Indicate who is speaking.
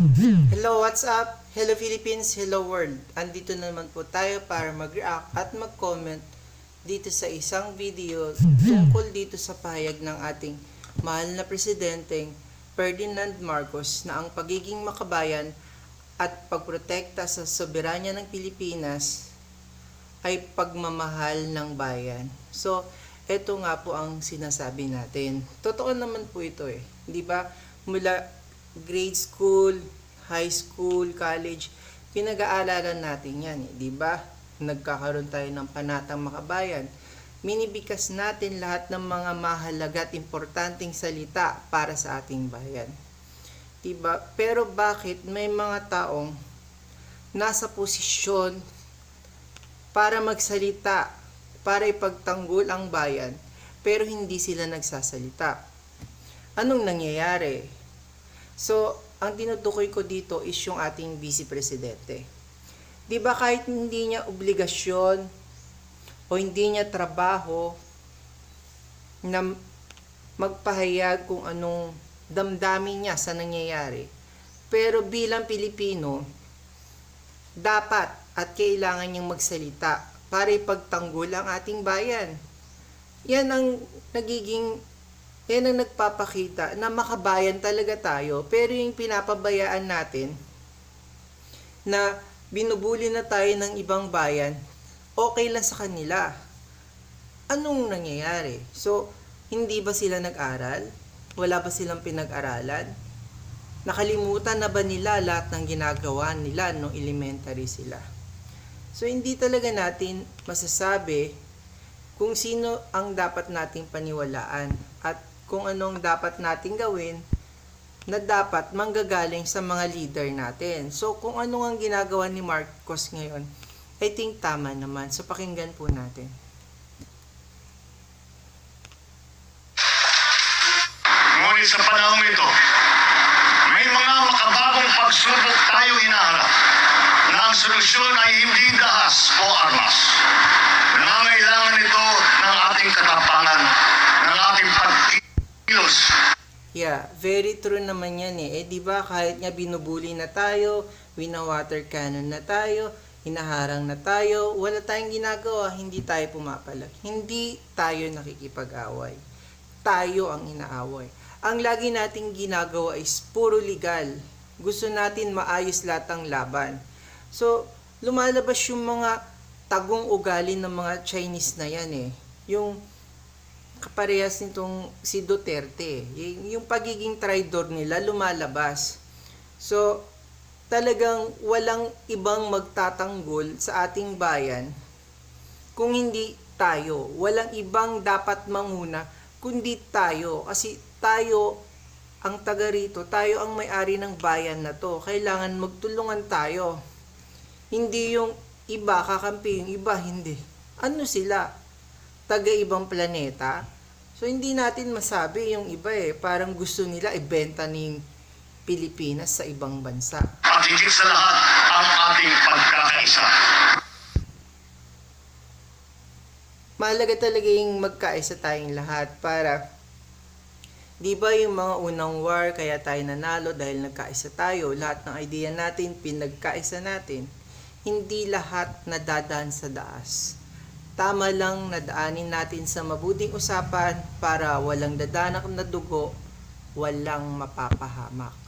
Speaker 1: Hello, what's up? Hello Philippines, hello world. Andito naman po tayo para mag-react at mag-comment dito sa isang video tungkol dito sa pahayag ng ating mahal na presidenteng Ferdinand Marcos na ang pagiging makabayan at pagprotekta sa soberanya ng Pilipinas ay pagmamahal ng bayan. So, eto nga po ang sinasabi natin. Totoo naman po ito eh. Di ba? Mula grade school, high school, college, pinag-aaralan natin yan eh. Di ba? Nagkakaroon tayo ng panatang makabayan. Minibikas natin lahat ng mga mahalaga at importanteng salita para sa ating bayan. Diba? Pero bakit may mga taong nasa posisyon para magsalita, para ipagtanggol ang bayan, pero hindi sila nagsasalita. Anong nangyayari? So, ang tinutukoy ko dito is yung ating vice presidente. 'Di ba kahit hindi niya obligasyon o hindi niya trabaho na magpahayag kung anong damdamin niya sa nangyayari. Pero bilang Pilipino, dapat at kailangan niyang magsalita para ipagtanggol ang ating bayan. Yan ang nagiging, yan ang nagpapakita na makabayan talaga tayo. Pero yung pinapabayaan natin na binubuli na tayo ng ibang bayan, okay lang sa kanila. Anong nangyayari? So, hindi ba sila nag-aral? Wala ba silang pinag-aralan? Nakalimutan na ba nila lahat ng ginagawa nila nung elementary sila? So, hindi talaga natin masasabi kung sino ang dapat nating paniwalaan at kung anong dapat nating gawin na dapat manggagaling sa mga leader natin. So, kung ano ang ginagawa ni Marcos ngayon, I think tama naman. So, pakinggan po natin.
Speaker 2: Ngunit sa panahong ito, may mga makabagong pagsubok tayo hinaharap na ang solusyon ay hindi dahas o armas. Nangangailangan ito ng ating katapangan, ng ating pagkilos
Speaker 1: Yeah, very true naman yan eh. Eh, di ba kahit nga binubuli na tayo, wina-water cannon na tayo, hinaharang na tayo, wala tayong ginagawa, hindi tayo pumapalag. Hindi tayo nakikipag-away. Tayo ang inaaway. Ang lagi nating ginagawa is puro legal. Gusto natin maayos lahat ng laban. So, lumalabas yung mga tagong ugali ng mga Chinese na yan eh. Yung kaparehas nitong si Duterte. Yung pagiging traidor nila lumalabas. So, talagang walang ibang magtatanggol sa ating bayan kung hindi tayo. Walang ibang dapat manguna kundi tayo. Kasi tayo ang taga rito, tayo ang may-ari ng bayan na to. Kailangan magtulungan tayo. Hindi yung iba kakampi, yung iba hindi. Ano sila? Taga ibang planeta. So hindi natin masabi yung iba eh, parang gusto nila ibenta ng Pilipinas sa ibang bansa.
Speaker 2: at higit sa lahat ang ating pagkakaisa.
Speaker 1: Mahalaga talaga yung magkaisa tayong lahat para Di ba yung mga unang war kaya tayo nanalo dahil nagkaisa tayo, lahat ng idea natin pinagkaisa natin. Hindi lahat nadadaan sa daas. Tama lang nadaanin natin sa mabuting usapan para walang dadanak na dugo, walang mapapahamak.